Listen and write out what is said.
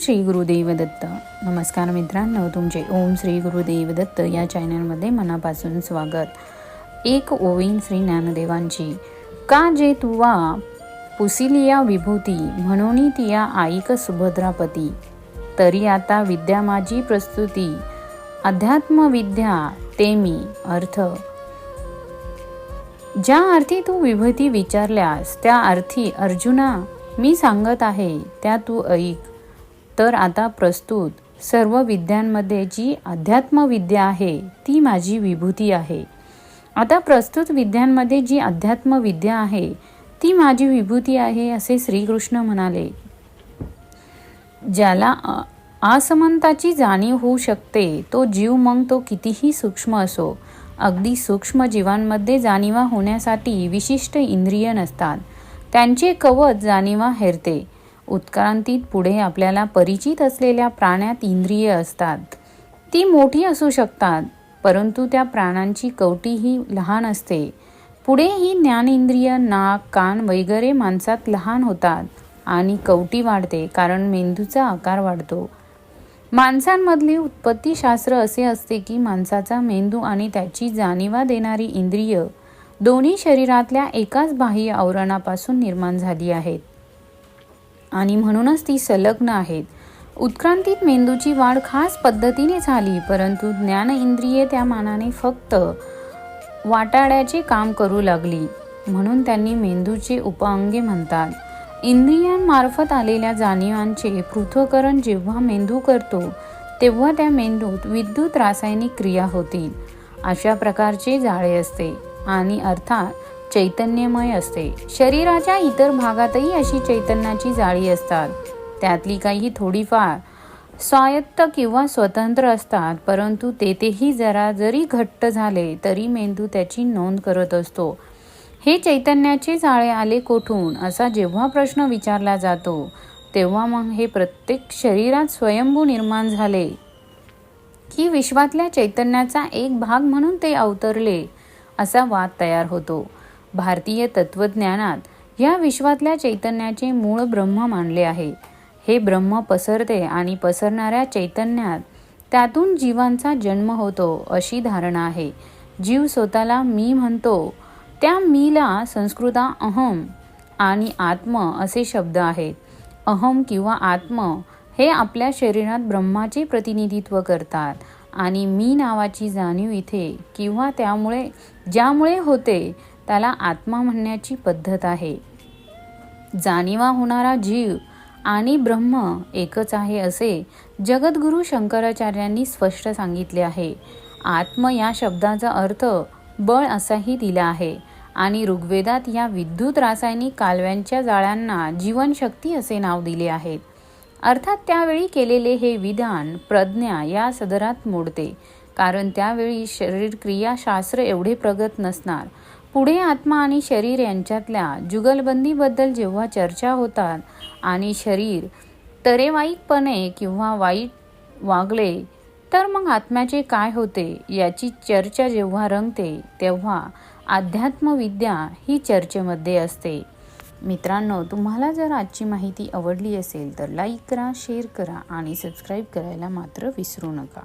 श्री गुरुदेव दत्त. नमस्कार मित्रांनो तुमचे ओम श्री गुरुदेव दत्त या चॅनलमध्ये मनापासून स्वागत. एक ओवीन श्री ज्ञानदेवांची का जे तुवा पुसिलिया विभूती म्हणून तिया आईक सुभद्रापती. तरी आता विद्या माझी प्रस्तुती. अध्यात्म विद्या ते मी. अर्थ. ज्या अर्थी तू विभूती विचारल्यास त्या अर्थी अर्जुना मी सांगत आहे त्या तू ऐक. तर आता प्रस्तुत सर्व विद्यांमध्ये जी अध्यात्मविद्या आहे ती माझी विभूती आहे. आता प्रस्तुत विद्यांमध्ये जी अध्यात्मविद्या आहे ती माझी विभूती आहे असे श्रीकृष्ण म्हणाले. ज्याला असमंताची असमानताची जाणीव होऊ शकते तो जीव मग तो कितीही सूक्ष्म असो अगदी सूक्ष्म जीवांमध्ये जाणीवा होण्यासाठी विशिष्ट इंद्रिय नसतात. त्यांचे कवच जाणीवा हेरते. उत्क्रांतीत पुढे आपल्याला परिचित असलेल्या प्राण्यात इंद्रिय असतात. ती मोठी असू शकतात परंतु त्या प्राणांची कवटी ही लहान असते. पुढे ही ज्ञानेंद्रिय नाक कान वगैरे माणसात लहान होतात आणि कवटी वाढते कारण मेंदूचा आकार वाढतो. माणसांमधले उत्पत्तीशास्त्र असे असते की माणसाचा मेंदू आणि त्याची जाणीवा देणारी इंद्रिय दोन्ही शरीरातल्या एकाच बाह्य आवरणापासून निर्माण झाली आहेत. आणि म्हणूनच ती संलग्न आहेत. उत्क्रांतीत मेंदूची वाढ खास पद्धतीने झाली परंतु ज्ञान इंद्रिये त्या मानाने फक्त वाटाड्याचे काम करू लागली म्हणून त्यांनी मेंदूचे उपांगे म्हणतात. इंद्रियांमार्फत आलेल्या जाणीवांचे पृथ्वकरण जेव्हा मेंदू करतो तेव्हा त्या मेंदूत विद्युत रासायनिक क्रिया होतील अशा प्रकारचे जाळे असते. आणि अर्थात चैतन्यमय असते. शरीराच्या इतर भागातही अशी चैतन्याची जाळी असतात. त्यातली काही थोडीफार स्वायत्त किंवा स्वतंत्र असतात परंतु तेथेही जरा जरी घट्ट झाले तरी मेंदू त्याची नोंद करत असतो. हे चैतन्याचे जाळे आले कोठून असा जेव्हा प्रश्न विचारला जातो तेव्हा मग हे प्रत्येक शरीरात स्वयंभू निर्माण झाले. की विश्वातल्या चैतन्याचा एक भाग म्हणून ते अवतरले असा वाद तयार होतो. भारतीय तत्वज्ञानात या विश्वातल्या चैतन्याचे मूळ ब्रह्म मानले आहे. हे ब्रह्म पसरते आणि पसरणाऱ्या चैतन्यात त्यातून जीवांचा जन्म होतो अशी धारणा आहे. जीव स्वतःला मी म्हणतो त्या मीला संस्कृता अहम आणि आत्म असे शब्द आहेत. अहम किंवा आत्म हे आपल्या शरीरात ब्रह्माचे प्रतिनिधित्व करतात आणि मी नावाची जाणीव इथे किंवा त्यामुळे ज्यामुळे होते त्याला आत्मा म्हणण्याची पद्धत आहे. जाणीवा होणारा जीव आणि ब्रह्म एकच आहे असे जगद्गुरू शंकराचार्यांनी स्पष्ट सांगितले आहे. आत्म या शब्दाचा अर्थ बळ असाही दिला आहे आणि ऋग्वेदात या विद्युत रासायनिक कालव्यांच्या जाळ्यांना जीवनशक्ती असे नाव दिले आहे. अर्थात त्यावेळी केलेले हे विधान प्रज्ञा या सदरात मोडते. कारण त्यावेळी शरीर क्रियाशास्त्र एवढे प्रगत नसणार. पुढे आत्मा आणि शरीर यांच्यातल्या जुगलबंदीबद्दल जेव्हा चर्चा होतात आणि शरीर तरेवाईकपणे किंवा वाईट वागले तर मग आत्म्याचे काय होते याची चर्चा जेव्हा रंगते तेव्हा अध्यात्मविद्या ही चर्चेमध्ये असते. मित्रांनो तुम्हाला जर आजची माहिती आवडली असेल तर लाईक करा शेअर करा आणि सबस्क्राईब करायला मात्र विसरू नका.